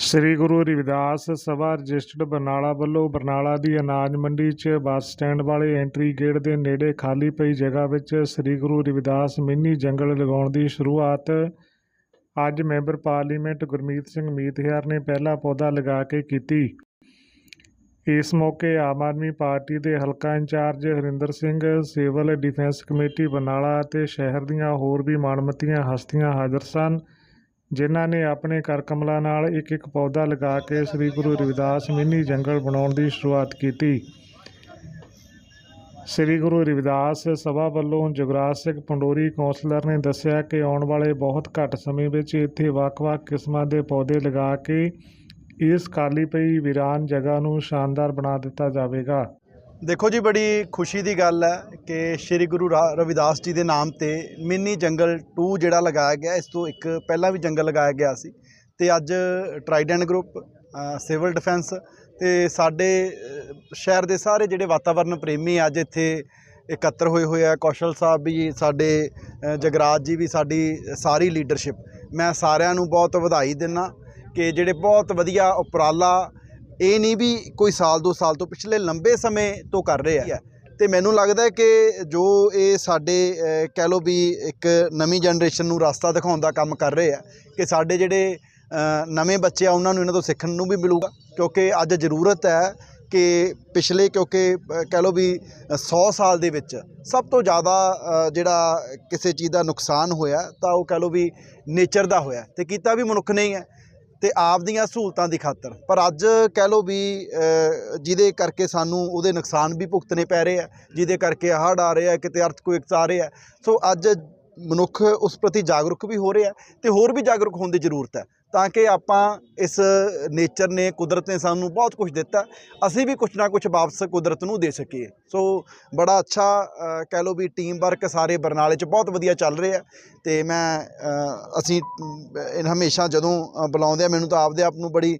ਸ੍ਰੀ Guru Ravidas Sabha registered Barnala ਵੱਲੋਂ ਬਰਨਾਲਾ ਦੀ ਅਨਾਜ ਮੰਡੀ 'ਚ ਬੱਸ ਸਟੈਂਡ ਵਾਲੇ ਐਂਟਰੀ ਗੇਟ ਦੇ ਨੇੜੇ ਖਾਲੀ ਪਈ ਜਗ੍ਹਾ ਵਿੱਚ ਸ੍ਰੀ ਗੁਰੂ ਰਵਿਦਾਸ ਮਿੰਨੀ ਜੰਗਲ ਲਗਾਉਣ ਦੀ ਸ਼ੁਰੂਆਤ। ਅੱਜ ਮੈਂਬਰ ਪਾਰਲੀਮੈਂਟ ਗੁਰਮੀਤ ਸਿੰਘ ਮੀਤਹਿਰ ਨੇ ਪਹਿਲਾ ਪੌਦਾ ਲਗਾ ਕੇ ਕੀਤੀ। ਇਸ ਮੌਕੇ ਆਮ ਆਦਮੀ ਪਾਰਟੀ ਦੇ ਹਲਕਾ incharge Harinder Singh, civil defence committee Barnala ਅਤੇ ਸ਼ਹਿਰ ਦੀਆਂ ਹੋਰ ਵੀ ਮਾਣਮਤੀਆਂ ਹਸਤੀਆਂ ਹਾਜ਼ਰ ਸਨ। ਜਿਨ੍ਹਾਂ ਨੇ ਆਪਣੇ ਕਰ ਕਮਲਾਂ ਨਾਲ ਇੱਕ ਇੱਕ ਪੌਦਾ ਲਗਾ ਕੇ ਸ੍ਰੀ ਗੁਰੂ ਰਵਿਦਾਸ ਮਿੰਨੀ ਜੰਗਲ ਬਣਾਉਣ ਦੀ ਸ਼ੁਰੂਆਤ ਕੀਤੀ। ਸ੍ਰੀ ਗੁਰੂ ਰਵਿਦਾਸ ਸਭਾ ਵੱਲੋਂ ਜੁਗਰਾਜ ਸਿੰਘ ਪੰਡੋਰੀ ਕੌਂਸਲਰ ਨੇ ਦੱਸਿਆ ਕਿ ਆਉਣ ਵਾਲੇ ਬਹੁਤ ਘੱਟ ਸਮੇਂ ਵਿੱਚ ਇੱਥੇ ਵੱਖ-ਵੱਖ ਕਿਸਮਾਂ ਦੇ ਪੌਦੇ ਲਗਾ ਕੇ ਇਸ ਕਾਲੀ ਪਈ ਵੀਰਾਨ ਜਗ੍ਹਾ ਨੂੰ ਸ਼ਾਨਦਾਰ ਬਣਾ ਦਿੱਤਾ ਜਾਵੇਗਾ। ਦੇਖੋ ਜੀ, ਬੜੀ ਖੁਸ਼ੀ ਦੀ ਗੱਲ ਹੈ ਕਿ ਸ੍ਰੀ ਗੁਰੂ ਰਾ- ਰਵਿਦਾਸ ਜੀ ਦੇ ਨਾਮ ਤੇ ਮਿੰਨੀ ਜੰਗਲ 2 ਜਿਹੜਾ ਲਗਾਇਆ ਗਿਆ, ਇਸ ਤੋਂ ਇੱਕ ਪਹਿਲਾਂ ਵੀ ਜੰਗਲ ਲਗਾਇਆ ਗਿਆ ਸੀ। ਤੇ ਅੱਜ ਟਰਾਈਡੈਂਟ ਗਰੁੱਪ ਸਿਵਲ ਡਿਫੈਂਸ ਤੇ ਸਾਡੇ ਸ਼ਹਿਰ ਦੇ ਸਾਰੇ ਜਿਹੜੇ ਵਾਤਾਵਰਣ ਪ੍ਰੇਮੀ ਅੱਜ ਇੱਥੇ ਇਕੱਤਰ ਹੋਏ ਹੋਏ ਆ। ਕੌਸ਼ਲ ਸਾਹਿਬ ਵੀ ਸਾਡੇ ਜਗਰਾਜ ਜੀ ਵੀ ਸਾਡੀ ਸਾਰੀ ਲੀਡਰਸ਼ਿਪ ਮੈਂ ਸਾਰਿਆਂ ਨੂੰ ਬਹੁਤ ਵਧਾਈ ਦਿੰਦਾ ਕਿ ਜਿਹੜੇ ਬਹੁਤ ਵਧੀਆ ਉਪਰਾਲਾ ਇਹ ਨਹੀਂ ਵੀ ਕੋਈ ਸਾਲ ਦੋ ਸਾਲ ਤੋਂ ਪਿਛਲੇ ਲੰਬੇ ਸਮੇਂ ਤੋਂ ਕਰ ਰਹੇ ਆ ਤੇ ਮੈਨੂੰ ਲੱਗਦਾ ਹੈ ਕਿ ਜੋ ਇਹ ਸਾਡੇ ਕਹਿ ਲਓ ਵੀ ਇੱਕ ਨਵੀਂ ਜਨਰੇਸ਼ਨ ਨੂੰ ਰਸਤਾ ਦਿਖਾਉਣ ਦਾ ਕੰਮ ਕਰ ਰਹੇ ਆ, ਕਿ ਸਾਡੇ ਜਿਹੜੇ ਨਵੇਂ ਬੱਚੇ ਆ, ਉਹਨਾਂ ਨੂੰ ਇਹਨਾਂ ਤੋਂ ਸਿੱਖਣ ਨੂੰ ਵੀ ਮਿਲੂਗਾ। ਕਿਉਂਕਿ ਅੱਜ ਜ਼ਰੂਰਤ ਹੈ ਕਿ ਪਿਛਲੇ, ਕਿਉਂਕਿ ਕਹਿ ਲਓ ਵੀ 100 ਸਾਲ ਦੇ ਵਿੱਚ ਸਭ ਤੋਂ ਜ਼ਿਆਦਾ ਜਿਹੜਾ ਕਿਸੇ ਚੀਜ਼ ਦਾ ਨੁਕਸਾਨ ਹੋਇਆ, ਤਾਂ ਉਹ ਕਹਿ ਲਓ ਵੀ ਨੇਚਰ ਦਾ ਹੋਇਆ। ਤੇ ਕੀਤਾ ਵੀ ਮਨੁੱਖ ਨੇ ਹੀ ਹੈ। ਤੇ ਆਪ ਦੀਆਂ ਸਹੂਲਤਾਂ ਦੀ ਖਾਤਰ। ਪਰ ਅੱਜ ਕਹਿ ਲਓ ਵੀ ਜਿਹਦੇ ਕਰਕੇ ਸਾਨੂੰ ਉਹਦੇ ਨੁਕਸਾਨ ਵੀ ਭੁਗਤਣੇ ਪੈ ਰਹੇ ਆ, ਜਿਹਦੇ ਕਰਕੇ ਹੜ੍ਹ ਆ ਰਹੇ ਆ, ਕਿਤੇ ਅਰਥਕੁਇਕਸ ਆ ਰਹੇ। ਆ ਸੋ ਅੱਜ ਮਨੁੱਖ ਉਸ ਪ੍ਰਤੀ ਜਾਗਰੂਕ ਵੀ ਹੋ ਰਿਹਾ ਤੇ ਹੋਰ ਵੀ ਜਾਗਰੂਕ ਹੋਣ ਦੀ ਜ਼ਰੂਰਤ ਹੈ। ਤਾਂ ਕਿ ਆਪਾਂ ਇਸ ਨੇਚਰ ਨੇ ਕੁਦਰਤ ਨੇ ਸਾਨੂੰ ਬਹੁਤ ਕੁਝ ਦਿੱਤਾ, ਅਸੀਂ ਵੀ ਕੁਝ ਨਾ ਕੁਝ ਵਾਪਸ ਕੁਦਰਤ ਨੂੰ ਦੇ ਸਕੀਏ। ਸੋ ਬੜਾ ਅੱਛਾ ਕਹਿ ਲਓ ਵੀ ਟੀਮ ਵਰਕ ਸਾਰੇ ਬਰਨਾਲੇ 'ਚ ਬਹੁਤ ਵਧੀਆ ਚੱਲ ਰਿਹਾ ਤੇ ਮੈਂ ਅਸੀਂ ਹਮੇਸ਼ਾ ਜਦੋਂ ਬੁਲਾਉਂਦੇ ਆ ਮੈਨੂੰ ਤਾਂ ਆਪਦੇ ਆਪ ਨੂੰ ਬੜੀ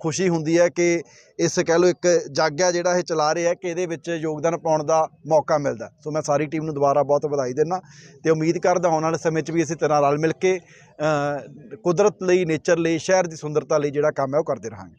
ਖੁਸ਼ੀ ਹੁੰਦੀ ਹੈ ਕਿ ਇਸ ਕਹਿ ਲਓ ਇੱਕ ਜੱਗ ਹੈ ਜਿਹੜਾ ਇਹ ਚਲਾ ਰਿਹਾ ਕਿ ਇਹਦੇ ਵਿੱਚ ਯੋਗਦਾਨ ਪਾਉਣ ਦਾ ਮੌਕਾ ਮਿਲਦਾ। ਸੋ ਮੈਂ ਸਾਰੀ ਟੀਮ ਨੂੰ ਦੁਬਾਰਾ ਬਹੁਤ ਵਧਾਈ ਦਿੰਦਾ ਤੇ ਉਮੀਦ ਕਰਦਾ ਆਉਣ ਵਾਲੇ ਸਮੇਂ 'ਚ ਵੀ ਇਸੇ ਤਰ੍ਹਾਂ ਰਲ ਮਿਲ ਕੇ ਕੁਦਰਤ ਲਈ ਨੇਚਰ ਲਈ ਸ਼ਹਿਰ ਦੀ ਸੁੰਦਰਤਾ ਲਈ ਜਿਹੜਾ ਕੰਮ ਹੈ ਉਹ ਕਰਦੇ ਰਹਾਂਗੇ।